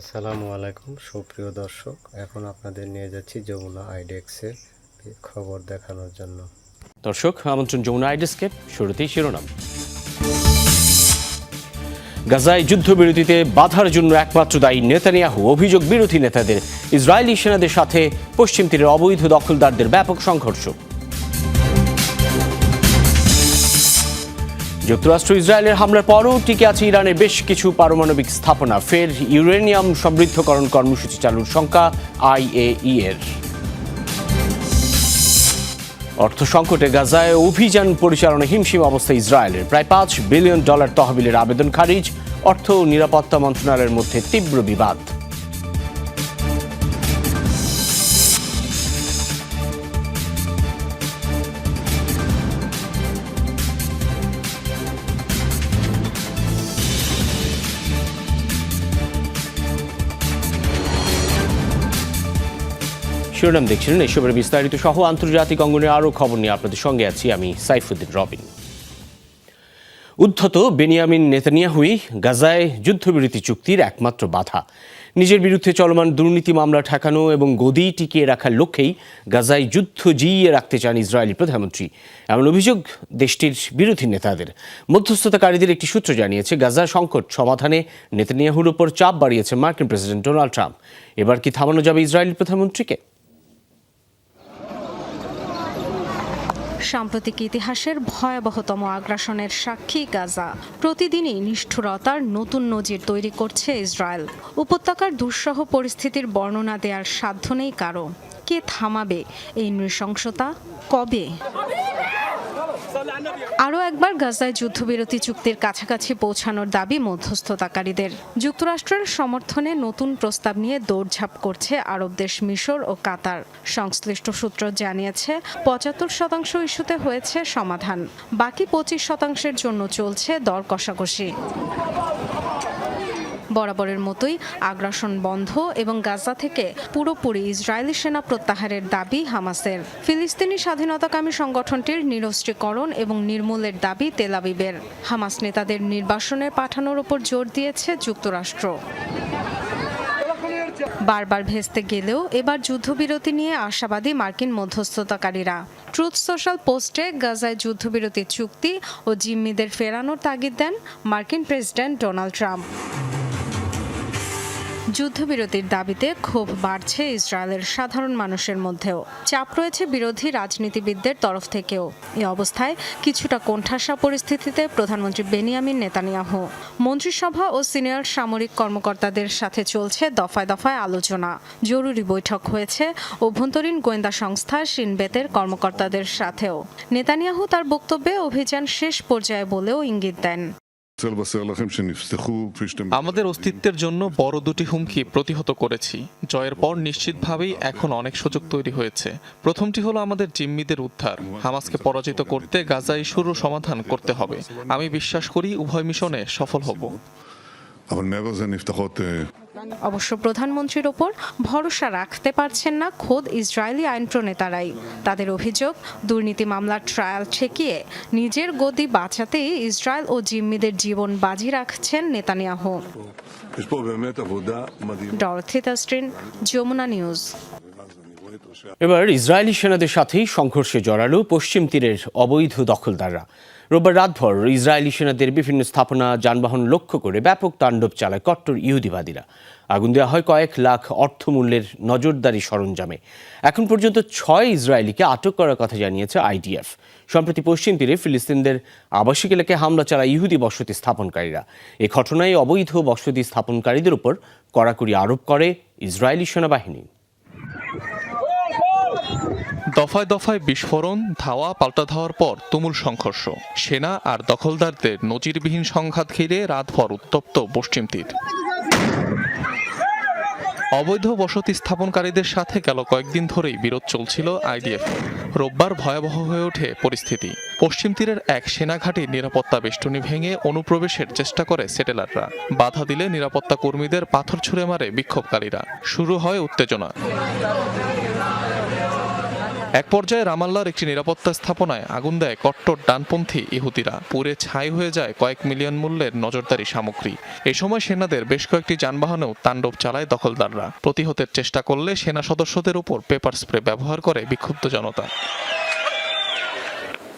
আসসালামু আলাইকুম, সুপ্রিয় দর্শক। এখন আপনাদের নিয়ে যাচ্ছি যমুনা আইডেক্সের খবর দেখানোর জন্য। দর্শক, আমন্ত্রণ যমুনা আইডেস্কে শুরুতেই শিরোনাম। গাজায় যুদ্ধবিরতিতে বাধার জন্য একমাত্র দায়ী নেতানিয়াহু, অভিযোগ বিরোধী নেতাদের, ইসরায়েলি সেনাদের সাথে পশ্চিম তীরের অবৈধ দখলদারদের ব্যাপক সংঘর্ষ। যুক্তরাষ্ট্র ইসরায়েলের হামলার পরও টিকে আছে ইরানের বেশ কিছু পারমাণবিক স্থাপনা। ফের ইউরেনিয়াম সমৃদ্ধকরণ কর্মসূচি চালুর শঙ্কা আইএই এর অর্থ সংকটে গাজায় অভিযান পরিচালনা হিমশিম অবস্থা ইসরায়েলের। প্রায় পাঁচ বিলিয়ন ডলার তহবিলের আবেদন খারিজ। অর্থ ও নিরাপত্তা মন্ত্রণালয়ের মধ্যে তীব্র বিবাদ। শিরোনাম দেখছিলেন, এসবের বিস্তারিত সহ আন্তর্জাতিক অঙ্গনে আরও খবর নিয়ে আপনাদের সঙ্গে আছি আমি সাইফুদ্দিন রবিন। উদ্ধত বেনিয়ামিন নেতানিয়াহুই গাজায় যুদ্ধবিরতি চুক্তির একমাত্র বাধা। নিজের বিরুদ্ধে চলমান দুর্নীতি মামলা ঠেকানো এবং গদি টিকিয়ে রাখার লক্ষ্যেই গাজায় যুদ্ধ জিইয়ে রাখতে চান ইসরায়েলি প্রধানমন্ত্রী। এমন অভিযোগ দেশটির বিরোধী নেতাদের। মধ্যস্থতাকারীদের একটি সূত্র জানিয়েছে গাজা সংকট সমাধানে নেতানিয়াহুর উপর চাপ বাড়িয়েছে মার্কিন প্রেসিডেন্ট ডোনাল্ড ট্রাম্প। এবার কি থামানো যাবে ইসরায়েলি প্রধানমন্ত্রীকে? সাম্প্রতিক ইতিহাসের ভয়াবহতম আগ্রাসনের সাক্ষী গাজা। প্রতিদিনই নিষ্ঠুরতার নতুন নজির তৈরি করছে ইসরায়েল। উপত্যকার দুঃসহ পরিস্থিতির বর্ণনা দেওয়ার সাধ্য নেই কারও। কে থামাবে এই নৃশংসতা? কবে? আরও একবার গাজায় যুদ্ধবিরতি চুক্তির কাছাকাছি পৌঁছানোর দাবি মধ্যস্থতাকারীদের। যুক্তরাষ্ট্রের সমর্থনে নতুন প্রস্তাব নিয়ে দৌড়ঝাঁপ করছে আরব দেশ মিশর ও কাতার। সংশ্লিষ্ট সূত্র জানিয়েছে, পঁচাত্তর শতাংশ ইস্যুতে হয়েছে সমাধান। বাকি পঁচিশ শতাংশের জন্য চলছে দর কষাকষি। বরাবরের মতোই আগ্রাসন বন্ধ এবং গাজা থেকে পুরোপুরি ইসরায়েলি সেনা প্রত্যাহারের দাবি হামাসের। ফিলিস্তিনি স্বাধীনতাকামী সংগঠনটির নিরস্ত্রীকরণ এবং নির্মূলের দাবি তেলাবিবের হামাস নেতাদের নির্বাসনে পাঠানোর উপর জোর দিয়েছে যুক্তরাষ্ট্র। বারবার ভেস্তে গেলেও এবার যুদ্ধবিরতি নিয়ে আশাবাদী মার্কিন মধ্যস্থতাকারীরা। ট্রুথ সোশ্যাল পোস্টে গাজায় যুদ্ধবিরতি চুক্তি ও জিম্মিদের ফেরানোর তাগিদ দেন মার্কিন প্রেসিডেন্ট ডোনাল্ড ট্রাম্প। যুদ্ধবিরতির দাবিতে ক্ষোভ বাড়ছে ইসরায়েলের সাধারণ মানুষের মধ্যেও। চাপ রয়েছে বিরোধী রাজনীতিবিদদের তরফ থেকেও। এ অবস্থায় কিছুটা কোণঠাসা পরিস্থিতিতে প্রধানমন্ত্রী বেনিয়ামিন নেতানিয়াহু। মন্ত্রিসভা ও সিনিয়র সামরিক কর্মকর্তাদের সাথে চলছে দফায় দফায় আলোচনা। জরুরি বৈঠক হয়েছে অভ্যন্তরীণ গোয়েন্দা সংস্থা সিনবেতের কর্মকর্তাদের সাথেও। নেতানিয়াহু তার বক্তব্যে অভিযান শেষ পর্যায়ে বলেও ইঙ্গিত দেন। আমাদের অস্তিত্বের জন্য বড় দুটি হুমকি প্রতিহত করেছি। জয়ের পর নিশ্চিতভাবেই এখন অনেক সুযোগ তৈরি হয়েছে। প্রথমটি হলো আমাদের জিম্মিদের উদ্ধার। হামাসকে পরাজিত করতে গাজা ইস্যুরও সমাধান করতে হবে। আমি বিশ্বাস করি উভয় মিশনে সফল হব। অবশ্য প্রধানমন্ত্রীর ওপর ভরসা রাখতে পারছেন না খোদ ইসরায়েলি আইন প্রণেতারাই। তাদের অভিযোগ দুর্নীতি মামলার ট্রায়াল ঠেকিয়ে নিজের গদি বাঁচাতেই ইসরায়েল ও জিম্মিদের জীবন বাজি রাখছেন নেতানিয়াহ। ডরথিতাস্ট্রিন যমুনা নিউজ। এবার ইসরায়েলি সেনাদের সাথেই সংঘর্ষে জড়ালো পশ্চিম তীরের অবৈধ দখলদাররা। রোববার রাতভর ইসরায়েলি সেনাদের বিভিন্ন স্থাপনা, যানবাহন লক্ষ্য করে ব্যাপক তাণ্ডব চালায় কট্টর ইহুদিবাদীরা। আগুন দেওয়া হয় কয়েক লাখ অর্থমূল্যের নজরদারি সরঞ্জামে। এখন পর্যন্ত ছয় ইসরায়েলিকে আটক করার কথা জানিয়েছে আইডিএফ। সম্প্রতি পশ্চিম তীরে ফিলিস্তিনদের আবাসিক এলাকায় হামলা চালায় ইহুদি বসতি স্থাপনকারীরা। এ ঘটনায় অবৈধ বসতি স্থাপনকারীদের উপর কড়াকড়ি আরোপ করে ইসরায়েলি সেনাবাহিনী। দফায় দফায় বিস্ফোরণ, ধাওয়া, পাল্টা ধাওয়ার পর তুমুল সংঘর্ষ। সেনা আর দখলদারদের নজিরবিহীন সংঘাত ঘিরে রাতভর উত্তপ্ত পশ্চিম তীর। অবৈধ বসতি স্থাপনকারীদের সাথে গেল কয়েকদিন ধরেই বিরোধ চলছিল আইডিএফ রোববার ভয়াবহ হয়ে ওঠে পরিস্থিতি। পশ্চিম তীরের এক সেনাঘাটির নিরাপত্তা বেষ্টনী ভেঙে অনুপ্রবেশের চেষ্টা করে সেটেলাররা। বাধা দিলে নিরাপত্তা কর্মীদের পাথর ছুঁড়ে মারে বিক্ষোভকারীরা। শুরু হয় উত্তেজনা। এক পর্যায়ে রামাল্লার একটি নিরাপত্তা স্থাপনায় আগুন দেয় কট্টর ডানপন্থী ইহুতিরা পুড়ে ছাই হয়ে যায় কয়েক মিলিয়ন মূল্যের নজরদারি সামগ্রী। এ সময় সেনাদের বেশ কয়েকটি যানবাহনেও তাণ্ডব চালায় দখলদাররা। প্রতিহতের চেষ্টা করলে সেনা সদস্যদের উপর পেপার স্প্রে ব্যবহার করে বিক্ষুব্ধ জনতা।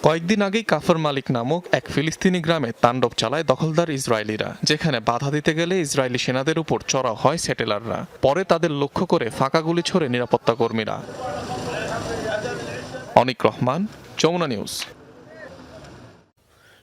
কয়েকদিন আগেই কাফর মালিক নামক এক ফিলিস্তিনি গ্রামে তাণ্ডব চালায় দখলদার ইসরায়েলিরা, যেখানে বাধা দিতে গেলে ইসরায়েলি সেনাদের উপর চড়া হয় সেটেলাররা। পরে তাদের লক্ষ্য করে ফাঁকা গুলি ছোড়ে নিরাপত্তা কর্মীরা অনিক রহমান, যমুনা নিউজ।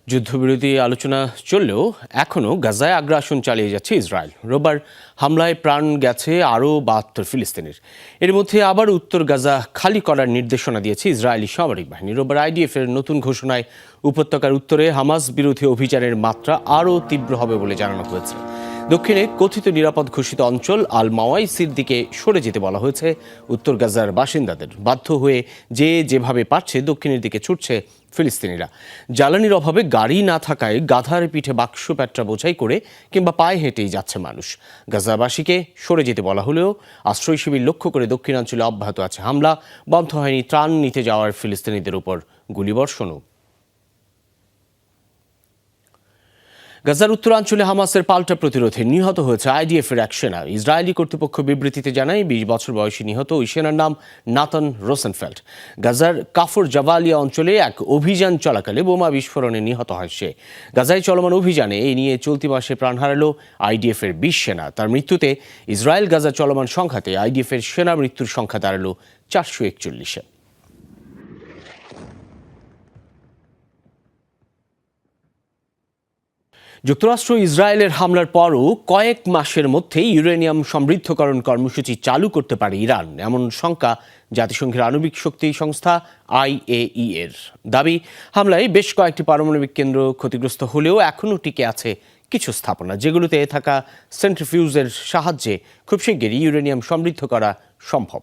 যুদ্ধবিরতি আলোচনা চললেও এখনও গাজায় আগ্রাসন চালিয়ে যাচ্ছে ইসরায়েল। রোববার হামলায় প্রাণ গেছে আরও বাহাত্তর ফিলিস্তিনের। এর মধ্যে আবার উত্তর গাজা খালি করার নির্দেশনা দিয়েছে ইসরায়েলি সামরিক বাহিনী। রোববার আইডিএফ এর নতুন ঘোষণায় উপত্যকার উত্তরে হামাস বিরোধী অভিযানের মাত্রা আরও তীব্র হবে বলে জানানো হয়েছে। দক্ষিণে কথিত নিরাপদ ঘোষিত অঞ্চল আল মাওয়াইসির দিকে সরে যেতে বলা হয়েছে। উত্তর গাজার বাসিন্দাদের বাধ্য হয়ে যে যেভাবে পারছে দক্ষিণের দিকে ছুটছে ফিলিস্তিনিরা। জ্বালানির অভাবে গাড়ি না থাকায় গাধার পিঠে বাক্স প্যাট্রা বোঝাই করে কিংবা পায়ে হেঁটেই যাচ্ছে মানুষ। গাজাবাসীকে সরে যেতে বলা হলেও আশ্রয় শিবির লক্ষ্য করে দক্ষিণাঞ্চলে অব্যাহত আছে হামলা। বন্ধ হয়নি ত্রাণ নিতে যাওয়ার ফিলিস্তিনিদের উপর গুলিবর্ষণও। গাজার উত্তরাঞ্চলে হামাসের পাল্টা প্রতিরোধে নিহত হয়েছে আইডিএফ এর এক সেনা। ইসরায়েলি কর্তৃপক্ষ বিবৃতিতে জানায়, বিশ বছর বয়সী নিহত ওই সেনার নাম নাতন রোসেনফেল্ড। গাজার কাফর জাভালিয়া অঞ্চলে এক অভিযান চলাকালে বোমা বিস্ফোরণে নিহত হয় সে। গাজায় চলমান অভিযানে এই নিয়ে চলতি মাসে প্রাণ হারালো আইডিএফ এর বিশ সেনা। তার মৃত্যুতে ইসরায়েল গাজা চলমান সংখ্যাতে আইডিএফ এর সেনা মৃত্যুর সংখ্যা দাঁড়াল চারশো একচল্লিশে। যুক্তরাষ্ট্র ইসরায়েলের হামলার পরও কয়েক মাসের মধ্যেই ইউরেনিয়াম সমৃদ্ধকরণ কর্মসূচি চালু করতে পারে ইরান, এমন শঙ্কা জাতিসংঘের আণবিক শক্তি সংস্থা আইএই এর দাবি, হামলায় বেশ কয়েকটি পারমাণবিক কেন্দ্র ক্ষতিগ্রস্ত হলেও এখনও টিকে আছে কিছু স্থাপনা, যেগুলোতে থাকা সেন্ট্রিফিউজের সাহায্যে খুব শিগগিরই ইউরেনিয়াম সমৃদ্ধ করা সম্ভব।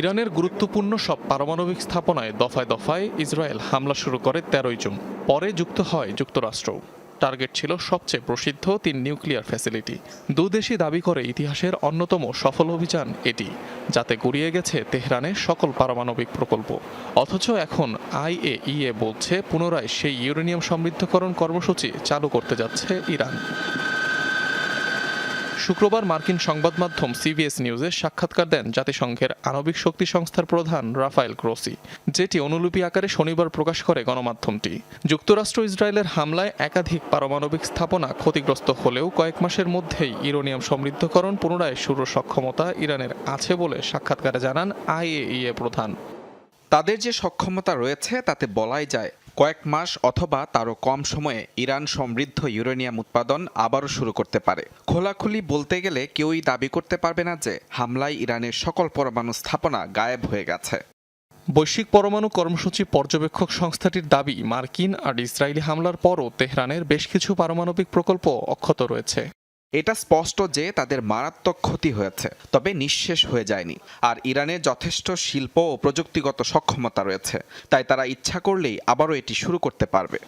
ইরানের গুরুত্বপূর্ণ সব পারমাণবিক স্থাপনায় দফায় দফায় ইসরায়েল হামলা শুরু করে তেরোই জুন। পরে যুক্ত হয় যুক্তরাষ্ট্র। টার্গেট ছিল সবচেয়ে প্রসিদ্ধ তিন নিউক্লিয়ার ফ্যাসিলিটি। দুদেশই দাবি করে ইতিহাসের অন্যতম সফল অভিযান এটি, যাতে গুড়িয়ে গেছে তেহরানের সকল পারমাণবিক প্রকল্প। অথচ এখন আইএইএ বলছে, পুনরায় সেই ইউরেনিয়াম সমৃদ্ধকরণ কর্মসূচি চালু করতে যাচ্ছে ইরান। শুক্রবার মার্কিন সংবাদ মাধ্যম সিবিএস নিউজে সাক্ষাৎকার দেন জাতিসংঘের আণবিক শক্তি সংস্থার প্রধান রাফায়েল ক্রোসি যেটি অনুলিপি আকারে শনিবার প্রকাশ করে গণমাধ্যমটি। যুক্তরাষ্ট্র ইসরায়েলের হামলায় একাধিক পারমাণবিক স্থাপনা ক্ষতিগ্রস্ত হলেও কয়েক মাসের মধ্যেই ইউরেনিয়াম সমৃদ্ধকরণ পুনরায় শুরু সক্ষমতা ইরানের আছে বলে সাক্ষাৎকারে জানান আইএইএ প্রধান। তাদের যে সক্ষমতা রয়েছে, তাতে বলাই যায় কয়েক মাস অথবা তারও কম সময়ে ইরান সমৃদ্ধ ইউরেনিয়াম উৎপাদন আবারও শুরু করতে পারে। খোলাখুলি বলতে গেলে কেউই দাবি করতে পারবে না যে হামলায় ইরানের সকল পরমাণু স্থাপনা গায়েব হয়ে গেছে। বৈশ্বিক পরমাণু কর্মসূচি পর্যবেক্ষক সংস্থাটির দাবি, মার্কিন আর ইসরায়েলি হামলার পরও তেহরানের বেশ কিছু পারমাণবিক প্রকল্প অক্ষত রয়েছে। এটা স্পষ্ট যে তাদের মারাত্মক ক্ষতি হয়েছে, তবে নিঃশেষ হয়ে যায়নি। আর ইরানের যথেষ্ট শিল্প ও প্রযুক্তিগত সক্ষমতা রয়েছে, তাই তারা ইচ্ছা করলেই আবারও এটি শুরু করতে পারবে।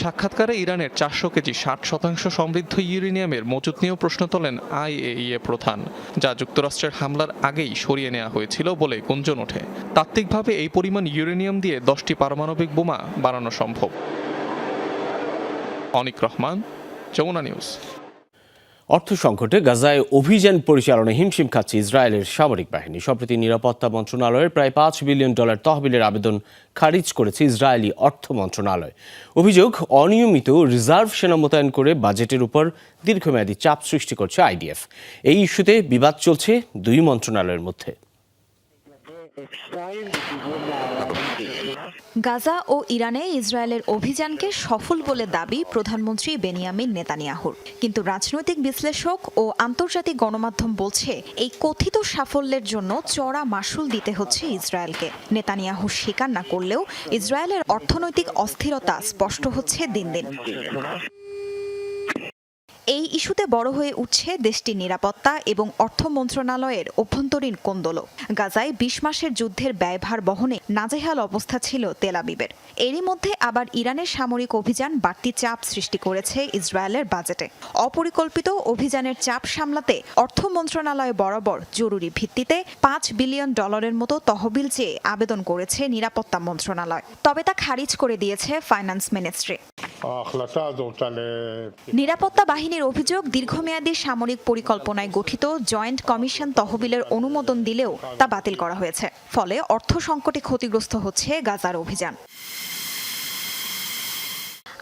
সাক্ষাৎকারে ইরানের চারশো কেজি ষাট শতাংশ সমৃদ্ধ ইউরেনিয়ামের মজুত নিয়েও প্রশ্ন তোলেন আইএইএ প্রধান, যা যুক্তরাষ্ট্রের হামলার আগেই সরিয়ে নেওয়া হয়েছিল বলে গুঞ্জন ওঠে। তাত্ত্বিকভাবে এই পরিমাণ ইউরেনিয়াম দিয়ে দশটি পারমাণবিক বোমা বানানো সম্ভব। অনিক রহমান, যমুনা নিউজ। অর্থ সংকটে গাজায় অভিযান পরিচালনায় হিমশিম খাচ্ছে ইসরায়েলের সামরিক বাহিনী। সম্প্রতি নিরাপত্তা মন্ত্রণালয়ের প্রায় পাঁচ বিলিয়ন ডলার তহবিলের আবেদন খারিজ করেছে ইসরায়েলি অর্থ মন্ত্রণালয়। অভিযোগ, অনিয়মিত রিজার্ভ সেনা মোতায়েন করে বাজেটের উপর দীর্ঘমেয়াদী চাপ সৃষ্টি করছে আইডিএফ। এই ইস্যুতে বিবাদ চলছে দুই মন্ত্রণালয়ের মধ্যে। গাজা ও ইরানে ইসরায়েলের অভিযানকে সফল বলে দাবি প্রধানমন্ত্রী বেনিয়ামিন নেতানিয়াহুর। কিন্তু রাজনৈতিক বিশ্লেষক ও আন্তর্জাতিক গণমাধ্যম বলছে, এই কথিত সাফল্যের জন্য চড়া মাসুল দিতে হচ্ছে ইসরায়েলকে। নেতানিয়াহু স্বীকার না করলেও ইসরায়েলের অর্থনৈতিক অস্থিরতা স্পষ্ট হচ্ছে দিন দিন। এই ইস্যুতে বড় হয়ে উঠছে দেশটির নিরাপত্তা এবং অর্থ মন্ত্রণালয়ের অভ্যন্তরীণ কোন্দল গাজায় বিশ মাসের যুদ্ধের ব্যয়ভার বহনে নাজেহাল অবস্থা ছিল তেলাবিবের এরই মধ্যে আবার ইরানের সামরিক অভিযান বাড়তি চাপ সৃষ্টি করেছে ইসরায়েলের বাজেটে। অপরিকল্পিত অভিযানের চাপ সামলাতে অর্থ মন্ত্রণালয় বরাবর জরুরি ভিত্তিতে পাঁচ বিলিয়ন ডলারের মতো তহবিল চেয়ে আবেদন করেছে নিরাপত্তা মন্ত্রণালয়। তবে তা খারিজ করে দিয়েছে ফাইন্যান্স মিনিস্ট্রি। নিরাপত্তা বাহিনী על বাহিনীর অভিযোগ দীর্ঘমেয়াদী সামরিক পরিকল্পনায় গঠিত জয়েন্ট কমিশন তহবিলের অনুমোদন দিলেও তা বাতিল করা হয়েছে। ফলে অর্থ সংকটে ক্ষতিগ্রস্ত হচ্ছে গাজার অভিযান।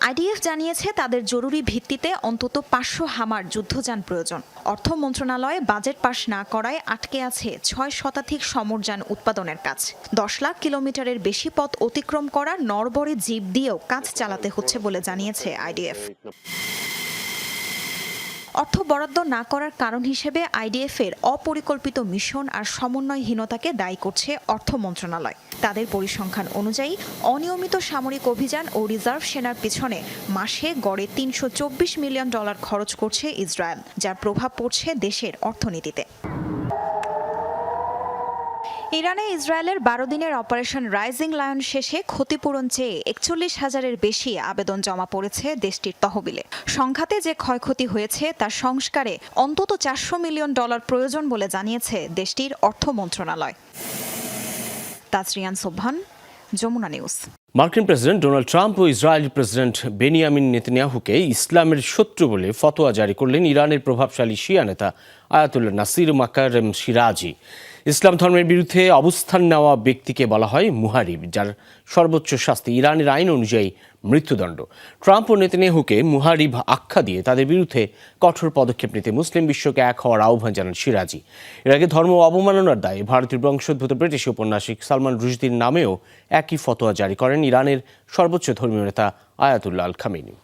আইডিএফ জানিয়েছে, তাদের জরুরি ভিত্তিতে অন্তত পাঁচশো হামার যুদ্ধযান প্রয়োজন। অর্থ মন্ত্রণালয় বাজেট পাশ না করায় আটকে আছে ছয় শতাধিক সমরযান উৎপাদনের কাজ। দশ লাখ কিলোমিটারের বেশি পথ অতিক্রম করা নরবরে জিপ দিয়েও কাজ চালাতে হচ্ছে বলে জানিয়েছে আইডিএফ। অর্থ বরাদ্দ না করার কারণ হিসেবে আইডিএফের অপরিকল্পিত মিশন আর সমন্বয়হীনতাকে দায়ী করছে অর্থ মন্ত্রণালয়। তাদের পরিসংখ্যান অনুযায়ী অনিয়মিত সামরিক অভিযান ও রিজার্ভ সেনার পিছনে মাসে গড়ে তিনশো চব্বিশ মিলিয়ন ডলার খরচ করছে ইসরায়েল, যার প্রভাব পড়ছে দেশের অর্থনীতিতে। ইরানে ইসরায়েলের বারো দিনের অপারেশন রাইজিং লায়ন শেষে ক্ষতিপূরণ চেয়ে একচল্লিশ হাজারের বেশি আবেদন জমা পড়েছে দেশটির তহবিলে। সংঘাতে যে ক্ষয়ক্ষতি হয়েছে তার সংস্কারে অন্তত চারশো মিলিয়ন ডলার প্রয়োজন বলে জানিয়েছে দেশটির অর্থ মন্ত্রণালয়। তাজরিয়ান সোভান যমুনা নিউজ। মার্কিন প্রেসিডেন্ট ডোনাল্ড ট্রাম্প ও ইসরায়েল প্রেসিডেন্ট বেনিয়ামিন নেতানিয়াহুকে ইসলামের শত্রু বলে ফতোয়া জারি করলেন ইরানের প্রভাবশালী শিয়া নেতা আয়াতুল্লাহ নাসির মাকারম সিরাজি। ইসলাম ধর্মের বিরুদ্ধে অবস্থান নেওয়া ব্যক্তিকে বলা হয় মুহারিব, যার সর্বোচ্চ শাস্তি ইরানের আইন অনুযায়ী মৃত্যুদণ্ড। ট্রাম্প ও নেতানিয়াহুকে মুহারিব আখ্যা দিয়ে তাদের বিরুদ্ধে কঠোর পদক্ষেপ নিতে মুসলিম বিশ্বকে এক হওয়ার আহ্বান জানান সিরাজি। এর আগে ধর্ম অবমাননার দায়ে ভারতীয় বংশোদ্ভূত ব্রিটিশ উপন্যাসিক সালমান রুশদির নামেও একই ফতোয়া জারি করেন ইরানের সর্বোচ্চ ধর্মীয় নেতা আয়াতুল্লাহ আল খামেনি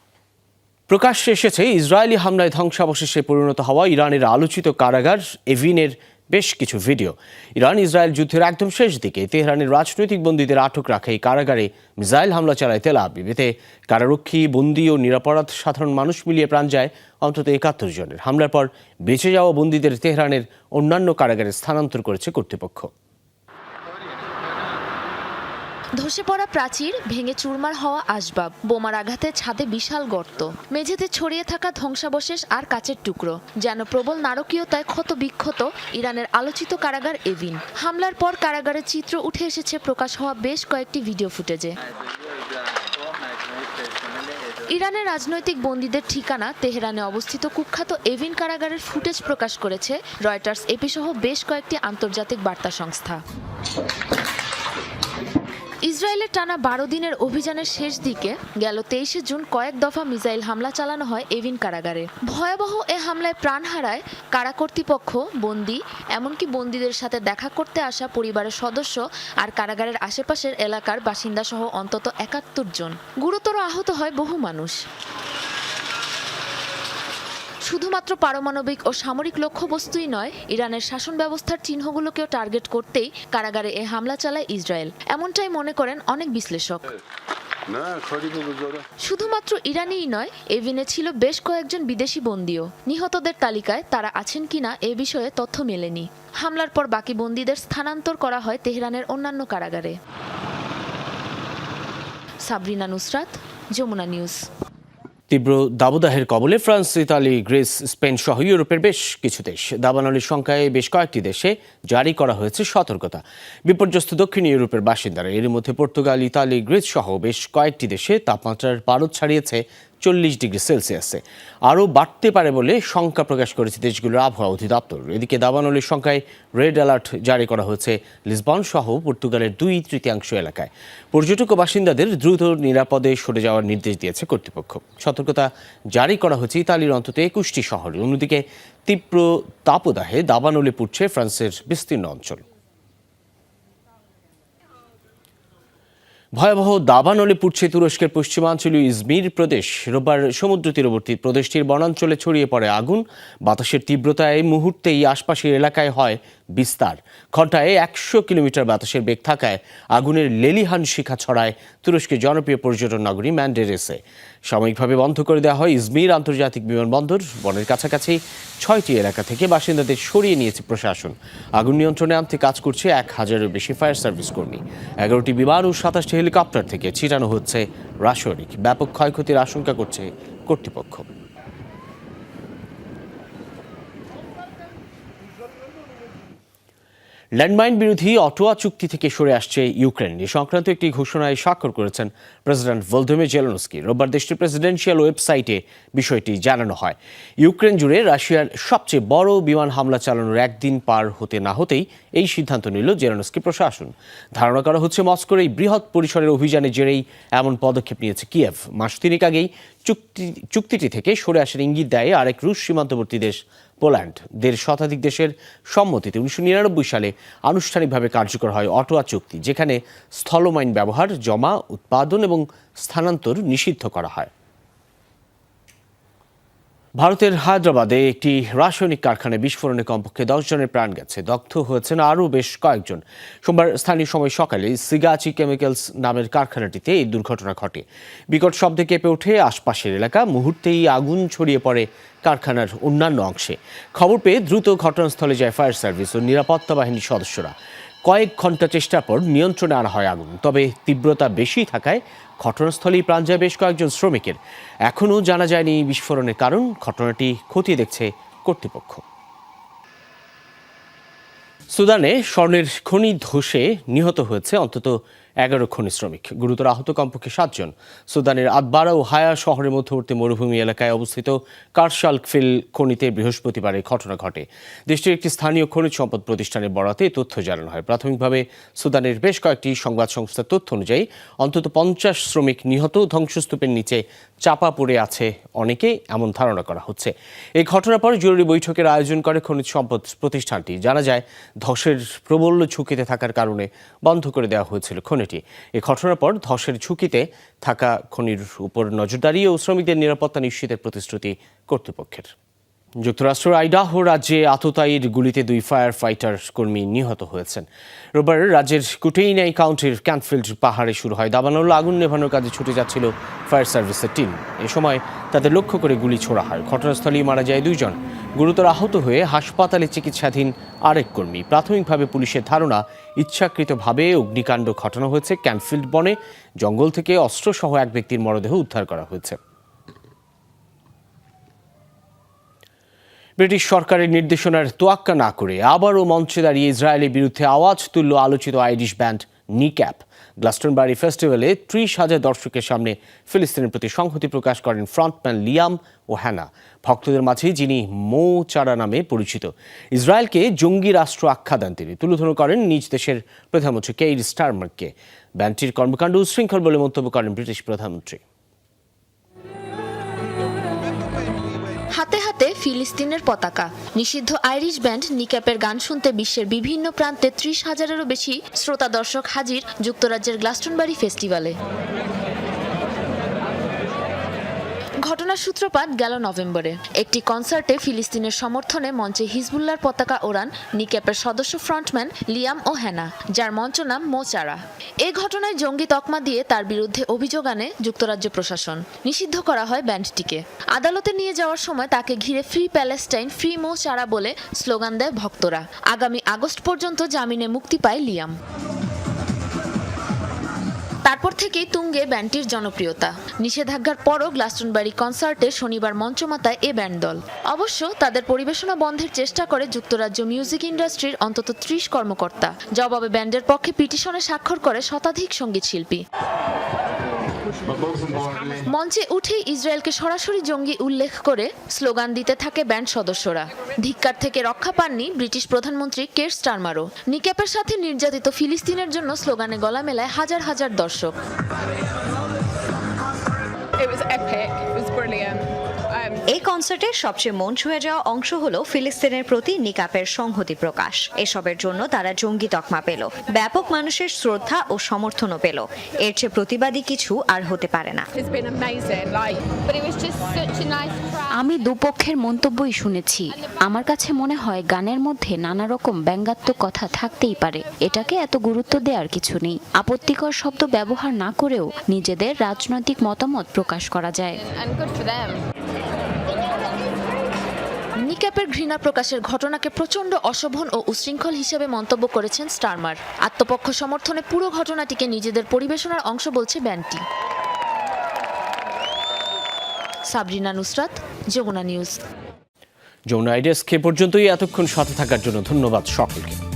প্রকাশ্যে এসেছে, ইসরায়েলি হামলায় ধ্বংসাবশেষে পরিণত হওয়া ইরানের আলোচিত কারাগার এভিনের বেশ কিছু ভিডিও ইরান, ইসরায়েল যুদ্ধের একদম শেষ দিকে তেহরানের রাজনৈতিক বন্দীদের আটক রাখে এই কারাগারে মিসাইল হামলা চালায় তেল আবিব। এতে কারারক্ষী, বন্দী ও নিরাপরাধ সাধারণ মানুষ মিলিয়ে প্রাণ যায় অন্তত একাত্তর জনের। হামলার পর বেঁচে যাওয়া বন্দীদের তেহরানের অন্যান্য কারাগারে স্থানান্তর করেছে কর্তৃপক্ষ। ধসে পড়া প্রাচীর, ভেঙে চুরমার হওয়া আসবাব, বোমার আঘাতে ছাদে বিশাল গর্ত, মেঝেতে ছড়িয়ে থাকা ধ্বংসাবশেষ আর কাচের টুকরো, যেন প্রবল নারকীয়তায় ক্ষত বিক্ষত ইরানের আলোচিত কারাগার এভিন। হামলার পর কারাগারের চিত্র উঠে এসেছে প্রকাশ হওয়া বেশ কয়েকটি ভিডিও ফুটেজে। ইরানের রাজনৈতিক বন্দীদের ঠিকানা তেহরানে অবস্থিত কুখ্যাত এভিন কারাগারের ফুটেজ প্রকাশ করেছে রয়টার্স এপি সহ বেশ কয়েকটি আন্তর্জাতিক বার্তা সংস্থা। ইসরায়েলের টানা বারো দিনের অভিযানের শেষ দিকে গেল তেইশে জুন কয়েক দফা মিসাইল হামলা চালানো হয় এভিন কারাগারে। ভয়াবহ এ হামলায় প্রাণ হারায় কারা কর্তৃপক্ষ, বন্দি, এমনকি বন্দীদের সাথে দেখা করতে আসা পরিবারের সদস্য আর কারাগারের আশেপাশের এলাকার বাসিন্দা সহ অন্তত একাত্তর জন। গুরুতর আহত হয় বহু মানুষ। শুধুমাত্র পারমাণবিক ও সামরিক লক্ষ্যবস্তুই নয়, ইরানের শাসন ব্যবস্থার চিহ্নগুলোকেও টার্গেট করতেই কারাগারে এ হামলা চালায় ইসরায়েল। এমনটাই মনে করেন অনেক বিশ্লেষক। শুধুমাত্র ইরানিই নয় এভিনে ছিল বেশ কয়েকজন বিদেশি বন্দীও। নিহতদের তালিকায় তারা আছেন কিনা এ বিষয়ে তথ্য মেলেনি। হামলার পর বাকি বন্দীদের স্থানান্তর করা হয় তেহরানের অন্যান্য কারাগারে। সাবরিনা নুসরাত, যমুনা নিউজ। তীব্র দাবদাহের কবলে ফ্রান্স, ইতালি, গ্রিস, স্পেন সহ ইউরোপের বেশ কিছু দেশ। দাবানলের সংখ্যায় বেশ কয়েকটি দেশে জারি করা হয়েছে সতর্কতা। বিপর্যস্ত দক্ষিণ ইউরোপের বাসিন্দারা এর মধ্যে পর্তুগাল, ইতালি, গ্রিস সহ বেশ কয়েকটি দেশে তাপমাত্রার পারদ ছাড়িয়েছে চল্লিশ ডিগ্রি সেলসিয়াসে। আরও বাড়তে পারে বলে শঙ্কা প্রকাশ করেছে দেশগুলোর আবহাওয়া অধিদপ্তর। এদিকে দাবানলের সংখ্যায় রেড অ্যালার্ট জারি করা হয়েছে লিসবন সহ পর্তুগালের দুই তৃতীয়াংশ এলাকায়। পর্যটক ও বাসিন্দাদের দ্রুত নিরাপদে সরে যাওয়ার নির্দেশ দিয়েছে কর্তৃপক্ষ। সতর্কতা জারি করা হয়েছে ইতালির অন্তত একুশটি শহরে। অন্যদিকে তীব্র তাপদাহে দাবানলে পুড়ছে ফ্রান্সের বিস্তীর্ণ অঞ্চল। ভয়াবহ দাবানলে পুড়ছে তুরস্কের পশ্চিমাঞ্চলীয় ইজমির প্রদেশ। রোববার সমুদ্র তীরবর্তী প্রদেশটির বনাঞ্চলে ছড়িয়ে পড়ে আগুন। বাতাসের তীব্রতায় মুহূর্তেই আশপাশের এলাকায় হয়। বিস্তার। ঘন্টায় একশো কিলোমিটার বাতাসের বেগ থাকায় আগুনের লেলিহান শিখা ছড়ায় তুরস্কের জনপ্রিয় পর্যটন নগরী ম্যান্ডেরেসে। সাময়িকভাবে বন্ধ করে দেওয়া হয় ইজমির আন্তর্জাতিক বিমানবন্দর। বনের কাছাকাছি ছয়টি এলাকা থেকে বাসিন্দাদের সরিয়ে নিয়েছে প্রশাসন। আগুন নিয়ন্ত্রণে আনতে কাজ করছে এক হাজারের বেশি ফায়ার সার্ভিস কর্মী। এগারোটি বিমান ও সাতাশটি হেলিকপ্টার থেকে ছিটানো হচ্ছে রাসায়নিক। ব্যাপক ক্ষয়ক্ষতির আশঙ্কা করছে কর্তৃপক্ষ। ল্যান্ডমাইন বিরোধী অটোয়া চুক্তি থেকে সরে আসছে ইউক্রেন। এ সংক্রান্ত একটি ঘোষণায় স্বাক্ষর করেছেন প্রেসিডেন্ট ভলদিমির জেলেনস্কি। রোববার দেশটির প্রেসিডেন্সিয়াল ওয়েবসাইটে বিষয়টি জানানো হয়। ইউক্রেন জুড়ে রাশিয়ার সবচেয়ে বড় বিমান হামলা চালানোর একদিন পার হতে না হতেই এই সিদ্ধান্ত নিল জেলেনস্কি প্রশাসন। ধারণা করা হচ্ছে মস্কোর এই বৃহৎ পরিসরের অভিযানে জেরেই এমন পদক্ষেপ নিয়েছে কিয়েভ। মাস তিনেক আগেই চুক্তি, চুক্তিটি থেকে সরে আসার ইঙ্গিত দেয় আরেক রুশ সীমান্তবর্তী দেশ পোল্যান্ড। দেড় শতাধিক দেশের সম্মতিতে উনিশশো নিরানব্বই সালে আনুষ্ঠানিকভাবে কার্যকর হয় অটোয়া চুক্তি, যেখানে স্থলমাইন ব্যবহার, জমা, উৎপাদন এবং স্থানান্তর নিষিদ্ধ করা হয়। ভারতের হায়দ্রাবাদে একটি রাসায়নিক কারখানায় বিস্ফোরণে কমপক্ষে দশ জনের প্রাণ গেছে। দগ্ধ হয়েছেন আরও বেশ কয়েকজন। সোমবার স্থানীয় সময় সকালে সিগাচি কেমিক্যালস নামের কারখানাটিতে এই দুর্ঘটনা ঘটে। বিকট শব্দে কেঁপে ওঠে আশপাশের এলাকা। মুহূর্তেই আগুন ছড়িয়ে পড়ে কারখানার অন্যান্য অংশে। খবর পেয়ে দ্রুত ঘটনাস্থলে যায় ফায়ার সার্ভিস ও নিরাপত্তা বাহিনীর সদস্যরা। কয়েক ঘণ্টা চেষ্টার পর নিয়ন্ত্রণে আনা হয় আগুন, তবে তীব্রতা বেশি থাকায় ঘটনাস্থলেই প্রাণ যায় বেশ কয়েকজন শ্রমিকের। এখনও জানা যায়নি বিস্ফোরণের কারণ, ঘটনাটি খতিয়ে দেখছে কর্তৃপক্ষ। সুদানে স্বর্ণের খনি ধসে নিহত হয়েছে অন্তত এগারো খনি শ্রমিক। গুরুতর আহত কমপক্ষে সাতজন। সুদানের আদবারা ও হায়া শহরের মধ্যবর্তী মরুভূমি এলাকায় অবস্থিত কারশালকফিল খনিতে বৃহস্পতিবার এই ঘটনা ঘটে। দেশটির একটি স্থানীয় খনিজ সম্পদ প্রতিষ্ঠানের বরাতে তথ্য জানানো হয়। প্রাথমিকভাবে সুদানের বেশ কয়েকটি সংবাদ সংস্থার তথ্য অনুযায়ী, অন্তত পঞ্চাশ শ্রমিক নিহত ধ্বংসস্তূপের নিচে চাপা পড়ে আছে অনেকে, এমন ধারণা করা হচ্ছে। এই ঘটনার পর জরুরি বৈঠকের আয়োজন করে খনিজ সম্পদ প্রতিষ্ঠানটি। জানা যায়, ধসের প্রবল ঝুঁকিতে থাকার কারণে বন্ধ করে দেওয়া হয়েছিল খনিটি এ ঘটনার পর ধসের ঝুঁকিতে থাকা খনির উপর নজরদারি ও শ্রমিকদের নিরাপত্তা নিশ্চিতের প্রতিশ্রুতি কর্তৃপক্ষের। যুক্তরাষ্ট্রের আইডাহো রাজ্যে আততায়ীর গুলিতে দুই ফায়ার ফাইটার কর্মী নিহত হয়েছেন। রোববার রাজ্যের কুটেইনাই কাউন্টির ক্যান্টফিল্ড পাহাড়ে শুরু হয়। দাবানল আগুন নেভানোর কাজে ছুটে যাচ্ছিল ফায়ার সার্ভিসের টিম। এ সময় তাদের লক্ষ্য করে গুলি ছোড়া হয়। ঘটনাস্থলেই মারা যায় দুইজন। গুরুতর আহত হয়ে হাসপাতালে চিকিৎসাধীন আরেক কর্মী। প্রাথমিকভাবে পুলিশের ধারণা, ইচ্ছাকৃতভাবে অগ্নিকাণ্ড ঘটানো হয়েছে ক্যানফিল্ড বনে। জঙ্গল থেকে অস্ত্রসহ এক ব্যক্তির মরদেহ উদ্ধার করা হয়েছে। ব্রিটিশ সরকারের নির্দেশনার তোয়াক্কা না করে আবারও মঞ্চে দাঁড়িয়ে ইসরায়েলের বিরুদ্ধে আওয়াজ তুলল আলোচিত আইরিশ ব্যান্ড নিক্যাপ। গ্লাস্টনবারি ফেস্টিভ্যালে ত্রিশ হাজার দর্শকের সামনে ফিলিস্তিনের প্রতি সংহতি প্রকাশ করেন ফ্রন্টম্যান লিয়াম ও হ্যানা, ভক্তদের মাঝে যিনি মো চারা নামে পরিচিত। ইসরায়েলকে জঙ্গি রাষ্ট্র আখ্যা দেন তিনি। তুলোধন করেন নিজ দেশের প্রধানমন্ত্রী কেইর স্টারমার্ককে। ব্যান্ডটির কর্মকাণ্ড উশৃঙ্খল বলে মন্তব্য করেন ব্রিটিশ প্রধানমন্ত্রী। ফিলিস্তিনের পতাকা। নিষিদ্ধ আইরিশ ব্যান্ড নিক্যাপের গান শুনতে বিশ্বের বিভিন্ন প্রান্তে ত্রিশ হাজারেরও বেশি শ্রোতা দর্শক হাজির যুক্তরাজ্যের গ্লাস্টনবাড়ি ফেস্টিভ্যালে ঘটনার সূত্রপাত গেল নভেম্বরে। একটি কনসার্টে ফিলিস্তিনের সমর্থনে মঞ্চে হিজবুল্লার পতাকা ওড়ান নিক্যাপের সদস্য ফ্রন্টম্যান লিয়াম ও হেনা, যার মঞ্চ নাম মোচারা। এ ঘটনায় জঙ্গি তকমা দিয়ে তার বিরুদ্ধে অভিযোগ আনে যুক্তরাজ্য প্রশাসন। নিষিদ্ধ করা হয় ব্যান্ডটিকে। আদালতে নিয়ে যাওয়ার সময় তাকে ঘিরে ফ্রি প্যালেস্টাইন, ফ্রি মোচারা বলে স্লোগান দেয় ভক্তরা। আগামী আগস্ট পর্যন্ত জামিনে মুক্তি পায় লিয়াম। থেকেই তুঙ্গে ব্যান্ডটির জনপ্রিয়তা। নিষেধাজ্ঞার পরও গ্লাস্টনবাড়ি কনসার্টে শনিবার মঞ্চমাতায় এ ব্যান্ড দল। অবশ্য তাদের পরিবেশনা বন্ধের চেষ্টা করে যুক্তরাজ্য মিউজিক ইন্ডাস্ট্রির অন্তত ত্রিশ কর্মকর্তা। জবাবে ব্যান্ডের পক্ষে পিটিশনে স্বাক্ষর করে শতাধিক সংগীত শিল্পী। মঞ্চে উঠেই ইসরায়েলকে সরাসরি জঙ্গি উল্লেখ করে স্লোগান দিতে থাকে ব্যান্ড সদস্যরা ধিক্কার থেকে রক্ষা পাননি ব্রিটিশ প্রধানমন্ত্রী কের স্টারমারও নিকেপের সাথে নির্যাতিত ফিলিস্তিনের জন্য স্লোগানে গলা মেলায় হাজার হাজার দর্শক It was epic. It was brilliant. এই কনসার্টের সবচেয়ে মন ছুঁয়ে যাওয়া অংশ হলো ফিলিস্তিনের প্রতি নিকাপের সংহতি প্রকাশ। এসবের জন্য তারা জঙ্গি তকমা পেল ব্যাপক মানুষের শ্রদ্ধা ও সমর্থনও পেল। এর চেয়ে প্রতিবাদী কিছু আর হতে পারে না। আমি দুপক্ষের মন্তব্যই শুনেছি। আমার কাছে মনে হয় গানের মধ্যে নানা রকম ব্যঙ্গাত্মক কথা থাকতেই পারে। এটাকে এত গুরুত্ব দেওয়ার কিছু নেই। আপত্তিকর শব্দ ব্যবহার না করেও নিজেদের রাজনৈতিক মতামত প্রকাশ করা যায়। নিকাপের ঘৃণা প্রকাশের ঘটনাকে প্রচণ্ড অশোভন ও উশৃঙ্খল হিসেবে মন্তব্য করেছেন স্টারমার। আত্মপক্ষ সমর্থনে পুরো ঘটনাটিকে নিজেদের পরিবেশনার অংশ বলছে ব্যান্ডটি। সাবরিনা নুসরাত, যমুনা নিউজ। যৌন আইডিয়াসকে পর্যন্তই। এতক্ষণ সাথে থাকার জন্য ধন্যবাদ সকলকে।